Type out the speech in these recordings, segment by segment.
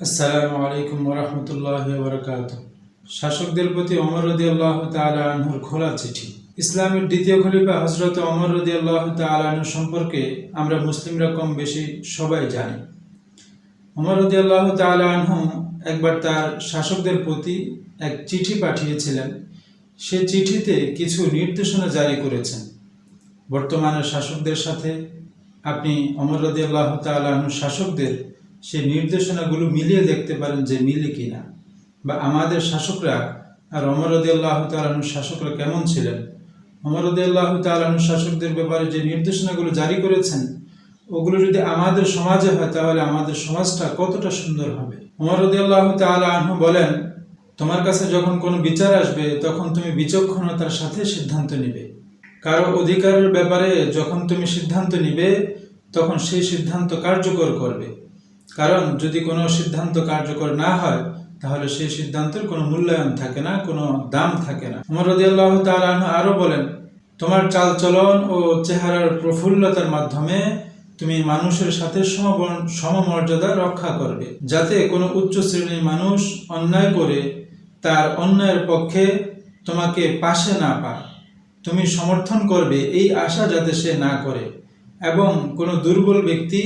আসসালামু আলাইকুম ওরহমতুল্লাহ বরকাত শাসকদের প্রতি অমর রদি আল্লাহ আনহুর খোলা চিঠি। ইসলামের দ্বিতীয় খলিফা হজরত অমর রদি আল্লাহ আনহু সম্পর্কে আমরা মুসলিমরা কম বেশি সবাই জানি। অমর রদি আল্লাহ আনহু একবার তার শাসকদের প্রতি এক চিঠি পাঠিয়েছিলেন। সে চিঠিতে কিছু নির্দেশনা জারি করেছেন। বর্তমানের শাসকদের সাথে আপনি অমর রদি আল্লাহ শাসকদের সেই নির্দেশনাগুলো মিলিয়ে দেখতে পারেন যে মিলে কিনা। বা আমাদের শাসকরা, আর অমর রদি আল্লাহ তালুর শাসকরা কেমন ছিলেন? অমর রদি আল্লাহ তালুর শাসকদের ব্যাপারে যে নির্দেশনাগুলো জারি করেছেন, ওগুলো যদি আমাদের সমাজে হয়, তাহলে আমাদের সমাজটা কতটা সুন্দর হবে? অমর রদি আল্লাহ তালু বলেন, তোমার কাছে যখন কোনো বিচার আসবে, তখন তুমি বিচক্ষণতার সাথে সিদ্ধান্ত নিবে। কারও অধিকারের ব্যাপারে যখন তুমি সিদ্ধান্ত নিবে, তখন সেই সিদ্ধান্ত কার্যকর করবে। কারণ যদি কোনো সিদ্ধান্ত কার্যকর না হয়, তাহলে সেই সিদ্ধান্তের কোনো মূল্যায়ন থাকে না, কোনো দাম থাকে না। উমর রদিয়াল্লাহ তালন আরও বলেন, তোমার চালচলন ও চেহারার প্রফুল্লতার মাধ্যমে তুমি মানুষের সাথে সমমর্যাদা রক্ষা করবে, যাতে কোনো উচ্চ শ্রেণির মানুষ অন্যায় করে, তার অন্যায়ের পক্ষে তোমাকে পাশে না পায়। তুমি সমর্থন করবে এই আশা যাতে সে না করে এবং কোনো দুর্বল ব্যক্তি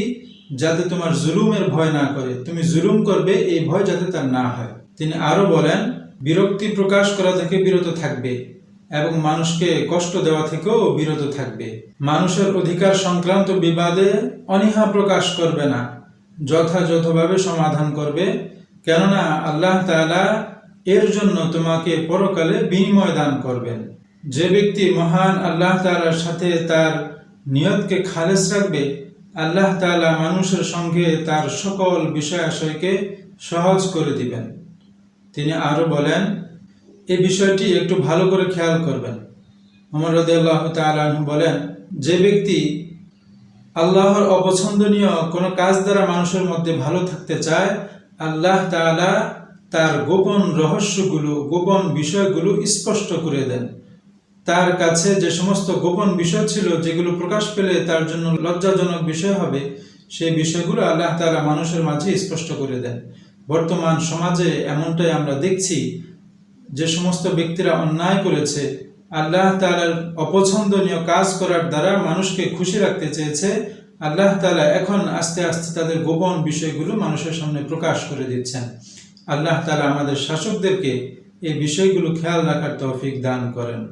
যাতে তোমার জুলুমের ভয় না করে। তুমি জুলুম করবে, এই ভয় যাতে তার না হয়। তিনি আরও বলেন, বিরক্তি প্রকাশ করা থেকে বিরত থাকবে এবং মানুষকে কষ্ট দেওয়া থেকেও বিরত থাকবে। মানুষের অধিকার সংক্রান্ত বিবাদে অনীহা প্রকাশ করবে না, যথাযথভাবে সমাধান করবে। কেননা আল্লাহ তাআলা এর জন্য তোমাকে পরকালে বিনিময় দান করবেন। যে ব্যক্তি মহান আল্লাহ তাআলার সাথে তার নিয়তকে খালেস রাখবে আল্লাহ তালা মানুষের সঙ্গে তার সকল বিষয়াশয়কে সহজ করে দিবেন। তিনি আরও বলেন এই বিষয়টি একটু ভালো করে খেয়াল করবেন। অমর রদিয়াল্লাহ তাআলা বলেন, যে ব্যক্তি আল্লাহর অপছন্দনীয় কোনো কাজ দ্বারা মানুষের মধ্যে ভালো থাকতে চায়, আল্লাহ তাআলা তার গোপন রহস্যগুলো, গোপন বিষয়গুলো স্পষ্ট করে দেন। তার কাছে যে সমস্ত গোপন বিষয় ছিল, যেগুলো প্রকাশ পেলে তার জন্য লজ্জাজনক বিষয় হবে সেই বিষয়গুলো আল্লাহ তাআলা মানুষের মাঝে স্পষ্ট করে দেন। বর্তমান সমাজে এমনটাই আমরা দেখছি, যে সমস্ত ব্যক্তিরা অন্যায় করেছে, আল্লাহ তাআলার অপছন্দনীয় কাজ করার দ্বারা মানুষকে খুশি রাখতে চেয়েছে, আল্লাহ তাআলা এখন আস্তে আস্তে তাদের গোপন বিষয়গুলো মানুষের সামনে প্রকাশ করে দিচ্ছেন। আল্লাহ তাআলা আমাদের শাসকদেরকে এই বিষয়গুলো খেয়াল রাখার তৌফিক দান করেন।